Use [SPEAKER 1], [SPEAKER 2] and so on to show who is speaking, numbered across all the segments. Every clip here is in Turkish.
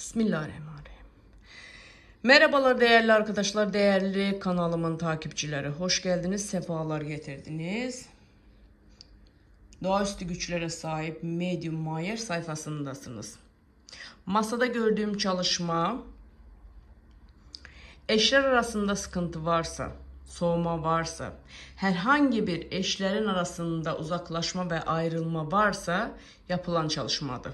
[SPEAKER 1] Bismillahirrahmanirrahim. Merhabalar değerli arkadaşlar, değerli kanalımın takipçileri. Hoş geldiniz, sefalar getirdiniz. Doğaüstü güçlere sahip Medium Mayer sayfasındasınız. Masada gördüğüm çalışma eşler arasında sıkıntı varsa, soğuma varsa, herhangi bir eşlerin arasında uzaklaşma ve ayrılma varsa yapılan çalışmadır.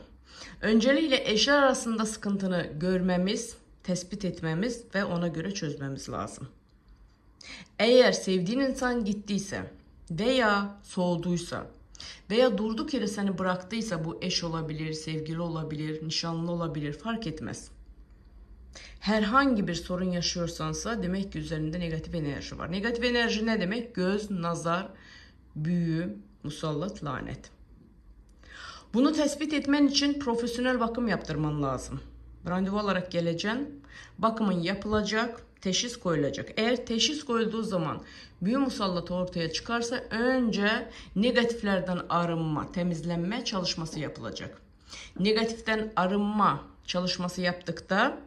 [SPEAKER 1] Öncelikle eşler arasında sıkıntını görmemiz, tespit etmemiz ve ona göre çözmemiz lazım. Eğer sevdiğin insan gittiyse veya soğuduysa veya durduk yere seni bıraktıysa bu eş olabilir, sevgili olabilir, nişanlı olabilir fark etmez. Herhangi bir sorun yaşıyorsansa demek ki üzerinde negatif enerji var. Negatif enerji ne demek? Göz, nazar, büyü, musallat, lanet. Bunu tespit etmen için profesyonel bakım yaptırman lazım. Randevu olarak geleceksin. Bakımın yapılacak, teşhis koyulacak. Eğer teşhis koyulduğu zaman büyü musallatı ortaya çıkarsa önce negatiflerden arınma, temizlenme çalışması yapılacak. Negatiften arınma çalışması yaptıkta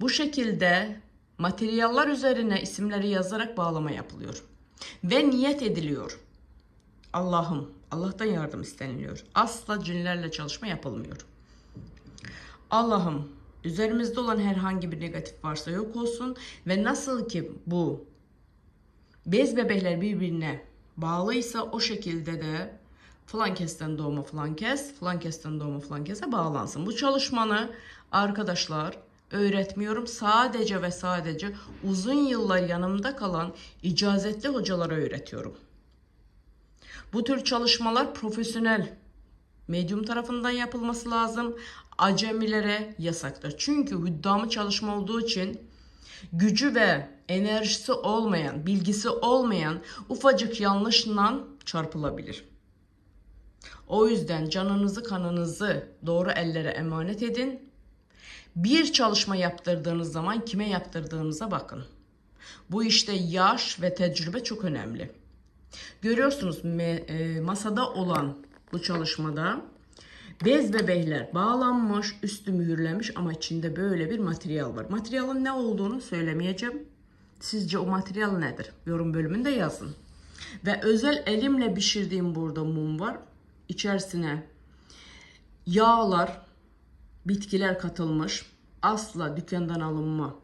[SPEAKER 1] bu şekilde materyaller üzerine isimleri yazarak bağlama yapılıyor. Ve niyet ediliyor. Allah'ım, Allah'tan yardım isteniliyor. Asla cinlerle çalışma yapılmıyor. Allah'ım, üzerimizde olan herhangi bir negatif varsa yok olsun ve nasıl ki bu bez bebekler birbirine bağlıysa o şekilde de falan kesten doğma falan kes, falan kesten doğma falan kese bağlansın. Bu çalışmanı arkadaşlar öğretmiyorum. Sadece ve sadece uzun yıllar yanımda kalan icazetli hocalara öğretiyorum. Bu tür çalışmalar profesyonel medyum tarafından yapılması lazım. Acemilere yasaktır. Çünkü hüddamı çalışma olduğu için gücü ve enerjisi olmayan, bilgisi olmayan ufacık yanlışla çarpılabilir. O yüzden canınızı kanınızı doğru ellere emanet edin. Bir çalışma yaptırdığınız zaman kime yaptırdığınıza bakın. Bu işte yaş ve tecrübe çok önemli. Görüyorsunuz e, masada olan bu çalışmada bez bebekler bağlanmış, üstü mühürlenmiş ama içinde böyle bir materyal var. Materyalın ne olduğunu söylemeyeceğim. Sizce o materyal nedir? Yorum bölümünde yazın. Ve özel elimle pişirdiğim burada mum var. İçerisine yağlar, bitkiler katılmış. Asla dükkandan alınma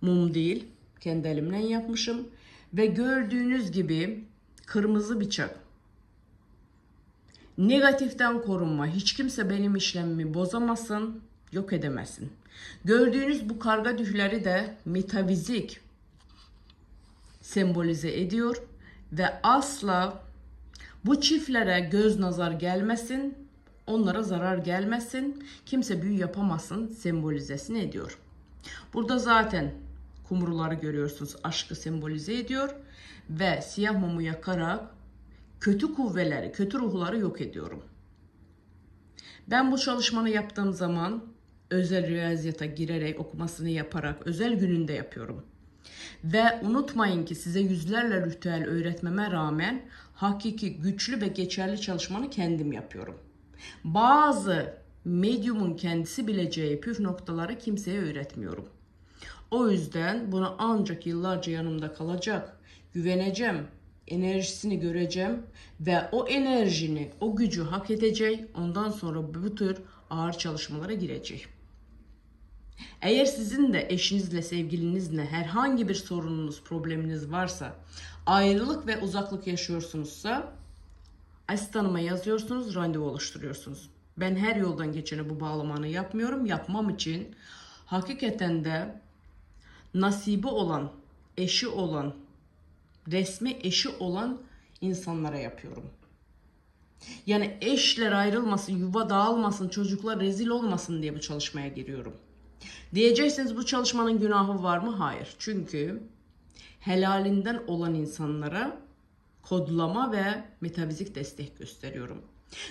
[SPEAKER 1] mum değil. Kendi elimle yapmışım. Ve gördüğünüz gibi kırmızı bıçak. Negatiften korunma. Hiç kimse benim işlemimi bozamasın, yok edemesin. Gördüğünüz bu karga dühleri de metafizik sembolize ediyor ve asla bu çiftlere göz nazar gelmesin, onlara zarar gelmesin, kimse büyü yapamasın sembolizesini ediyor. Burada zaten kumruları görüyorsunuz aşkı sembolize ediyor ve siyah mumu yakarak kötü kuvveleri, kötü ruhları yok ediyorum. Ben bu çalışmanı yaptığım zaman özel riyaziyata girerek okumasını yaparak özel gününde yapıyorum. Ve unutmayın ki size yüzlerle ritüel öğretmeme rağmen hakiki güçlü ve geçerli çalışmanı kendim yapıyorum. Bazı medyumun kendisi bileceği püf noktaları kimseye öğretmiyorum. O yüzden bunu ancak yıllarca yanımda kalacak, güveneceğim, enerjisini göreceğim ve o enerjini, o gücü hak edecek. Ondan sonra bu tür ağır çalışmalara girecek. Eğer sizin de eşinizle, sevgilinizle herhangi bir sorununuz, probleminiz varsa, ayrılık ve uzaklık yaşıyorsunuzsa asistanıma yazıyorsunuz, randevu oluşturuyorsunuz. Ben her yoldan geçeni bu bağlamanı yapmıyorum. Yapmam için hakikaten de nasibi olan, eşi olan, resmi eşi olan insanlara yapıyorum. Yani eşler ayrılmasın, yuva dağılmasın, çocuklar rezil olmasın diye bu çalışmaya giriyorum. Diyeceksiniz bu çalışmanın günahı var mı? Hayır. Çünkü helalinden olan insanlara kodlama ve metafizik destek gösteriyorum.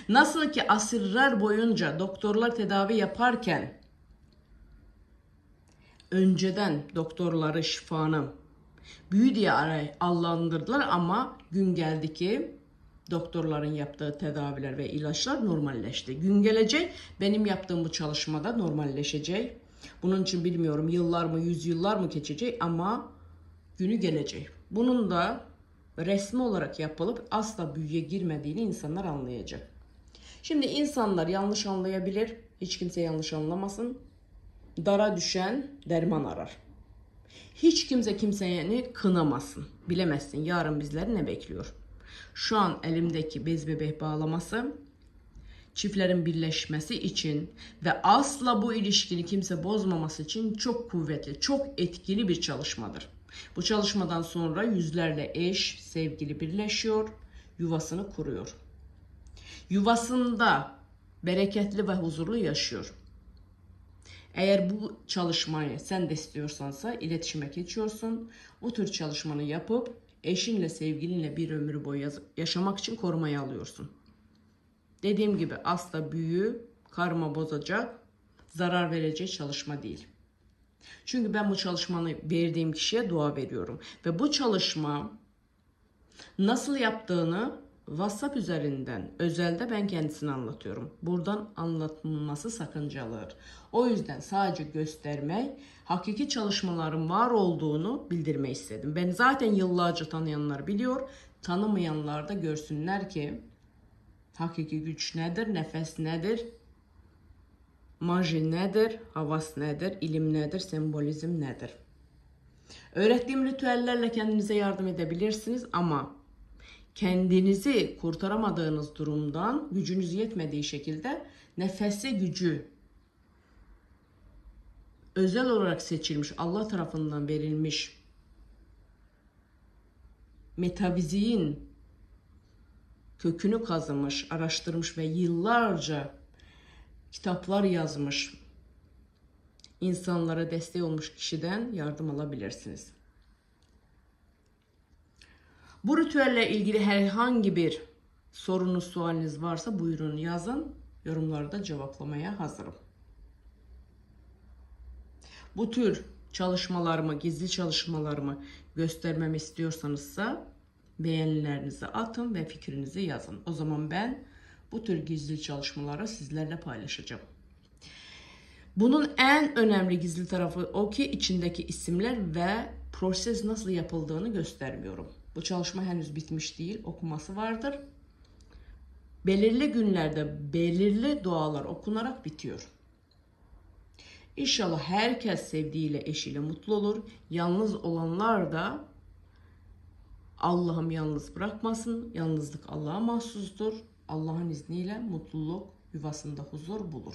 [SPEAKER 1] Nasıl ki asırlar boyunca doktorlar tedavi yaparken önceden doktorları şifanı büyü diye adlandırdılar ama gün geldi ki Doktorların yaptığı tedaviler ve ilaçlar normalleşti. Gün gelecek benim yaptığım bu çalışmada normalleşecek. Bunun için bilmiyorum yıllar mı yüzyıllar mı geçecek ama günü gelecek. Bunun da resmi olarak yapılıp asla büyüye girmediğini insanlar anlayacak. Şimdi insanlar yanlış anlayabilir. Hiç kimse yanlış anlamasın. Dara düşen derman arar. Hiç kimse kimseni kınamasın. Bilemezsin yarın bizleri ne bekliyor. Şu an elimdeki bez bebek bağlaması çiftlerin birleşmesi için ve asla bu ilişkini kimse bozmaması için çok kuvvetli, çok etkili bir çalışmadır. Bu çalışmadan sonra yüzlerle eş, sevgili birleşiyor, yuvasını kuruyor. Yuvasında bereketli ve huzurlu yaşıyor. Eğer bu çalışmayı sen de istiyorsansa iletişime geçiyorsun. Bu tür çalışmanı yapıp eşinle sevgilinle bir ömür boyu yaşamak için korumaya alıyorsun. Dediğim gibi asla büyü, karma bozacak, zarar verecek çalışma değil. Çünkü ben bu çalışmanı verdiğim kişiye dua veriyorum. Ve bu çalışma nasıl yaptığını WhatsApp üzerinden özelde ben kendisine anlatıyorum. Buradan anlatılması sakıncalıdır. O yüzden sadece göstermek, hakiki çalışmaların var olduğunu bildirmek istedim. Ben zaten yıllarca tanıyanlar biliyor, tanımayanlar da görsünler ki hakiki güç nedir, nefes nedir, maji nedir, havas nedir, ilim nedir, sembolizm nedir. Öğrettiğim ritüellerle kendinize yardım edebilirsiniz ama kendinizi kurtaramadığınız durumdan gücünüz yetmediği şekilde nefese gücü özel olarak seçilmiş Allah tarafından verilmiş metafiziğin kökünü kazımış, araştırmış ve yıllarca kitaplar yazmış insanlara destek olmuş kişiden yardım alabilirsiniz. Bu ritüelle ilgili herhangi bir sorunuz, sualiniz varsa buyurun yazın. Yorumlarda cevaplamaya hazırım. Bu tür çalışmalarımı, gizli çalışmalarımı göstermemi istiyorsanızsa beğenilerinizi atın ve fikrinizi yazın. O zaman ben bu tür gizli çalışmaları sizlerle paylaşacağım. Bunun en önemli gizli tarafı o ki içindeki isimler ve proses nasıl yapıldığını göstermiyorum. Bu çalışma henüz bitmiş değil, okuması vardır. Belirli günlerde belirli dualar okunarak bitiyor. İnşallah herkes sevdiğiyle, eşiyle mutlu olur. Yalnız olanlar da Allah'ım yalnız bırakmasın. Yalnızlık Allah'a mahsustur. Allah'ın izniyle mutluluk yuvasında huzur bulur.